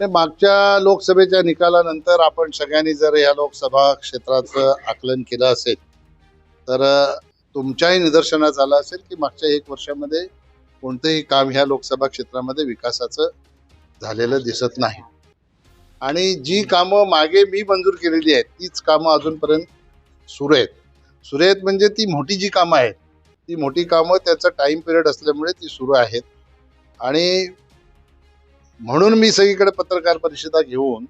नाही, मागच्या लोकसभेच्या निकालानंतर आपण सगळ्यांनी जर या लोकसभा क्षेत्राचं आकलन केलं असेल तर तुमच्याही निदर्शनास आलं असेल की मागच्या एक वर्षामध्ये कोणतंही काम ह्या लोकसभा क्षेत्रामध्ये विकासाचं झालेलं दिसत नाही. आणि जी कामं मागे मी मंजूर केलेली आहेत तीच कामं अजूनपर्यंत सुरू आहेत. सुरू आहेत म्हणजे ती मोठी जी कामं आहेत ती मोठी कामं त्याचा टाईम पिरियड असल्यामुळे ती सुरू आहेत. आणि म्हणून मी सगळीकडे पत्रकार परिषदा घेऊन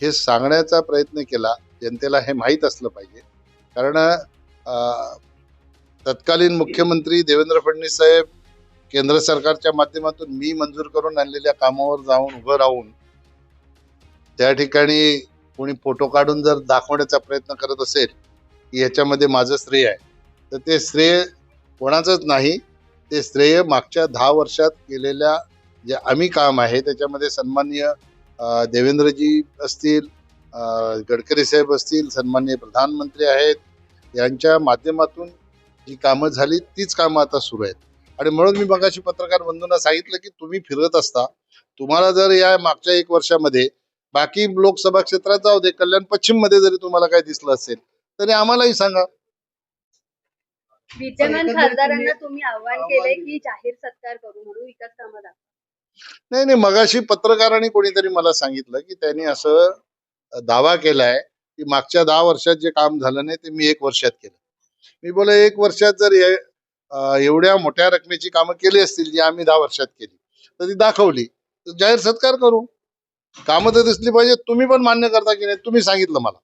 हे सांगण्याचा प्रयत्न केला. जनतेला हे माहीत असलं पाहिजे. कारण तत्कालीन मुख्यमंत्री देवेंद्र फडणवीस साहेब केंद्र सरकारच्या माध्यमातून मी मंजूर करून आणलेल्या कामावर जाऊन उभं राहून त्या ठिकाणी कोणी फोटो काढून जर दाखवण्याचा प्रयत्न करत असेल की याच्यामध्ये माझं श्रेय आहे. तर ते श्रेय कोणाचंच नाही. ते श्रेय मागच्या दहा वर्षात केलेल्या जे आम्ही काम आहे त्याच्यामध्ये सन्माननीय अ, देवेंद्रजी असतील गडकरी साहेब असतील सन्माननीय प्रधानमंत्री आहेत यांच्या माध्यमातून जी कामं झाली तीच कामं आता सुरू आहेत आणि म्हणून मी मगाशी पत्रकार बंधूंना सांगितलं की तुम्ही फिरत असता तुम्हाला जर या मागच्या एक वर्षामध्ये बाकी लोकसभा क्षेत्रात जाऊ दे कल्याण पश्चिममध्ये जरी तुम्हाला काही दिसलं असेल तरी आम्हालाही सांगा विद्यमान खासदारांना तुम्ही- आव्हान केलंय. की जाहीर सत्कार करू म्हणून विकास कामं दाखवा नाही नाही मगाशी पत्रकारांनी कोणीतरी मला सांगितलं की त्यांनी असं दावा केलाय की मागच्या दहा वर्षात जे काम झालं नाही ते मी एक वर्षात केलं. मी बोला एक वर्षात जर एवढ्या मोठ्या रकमेची कामं केली असतील जी आम्ही दहा वर्षात केली तर ती दाखवली. तर जाहीर सत्कार करू. कामं तर दिसली पाहिजे तुम्ही पण मान्य करता की नाही तुम्ही सांगितलं मला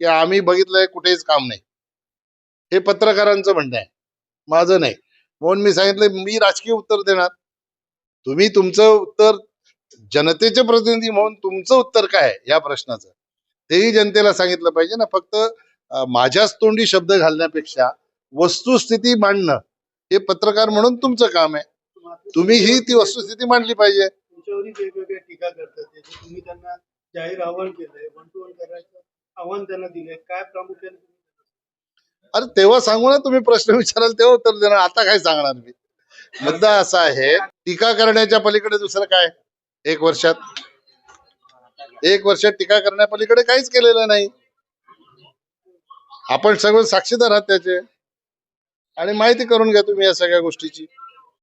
की आम्ही बघितलंय कुठेच काम नाही. हे पत्रकारांचं म्हणणं आहे. माझं नाही. म्हणून मी सांगितलं मी राजकीय उत्तर देणार. तुम्ही तुमचं उत्तर जनतेचे प्रतिनिधी म्हणून तुमचं उत्तर काय या प्रश्नाचं? तेही जनतेला सांगितलं पाहिजे ना. फक्त माझ्याच तोंडी शब्द घालण्यापेक्षा वस्तुस्थिती मांडणं हे पत्रकार म्हणून तुमचं काम आहे. तुम्ही ही ती वस्तुस्थिती मांडली पाहिजे. तुमच्यावरही वेगवेगळ्या टीका करतात त्याचे तुम्ही त्यांना जाहीर आव्हान केलंय वन टू वन करायचं आव्हान त्यांना दिलंय काय प्रामुख्याने तुम्ही अरे तेव्हा सांगू ना तुम्ही प्रश्न विचाराल तेव्हा उत्तर देणार. आता काय सांगणार मी? मुद्दा असा आहे टीका करण्याच्या पलीकडे दुसरं काय? एक वर्षात. एक वर्षात टीका करण्या पलीकडे काहीच केलेलं नाही. आपण सगळं साक्षीदार आहात त्याचे. आणि माहिती करून घ्या तुम्ही या सगळ्या गोष्टीची.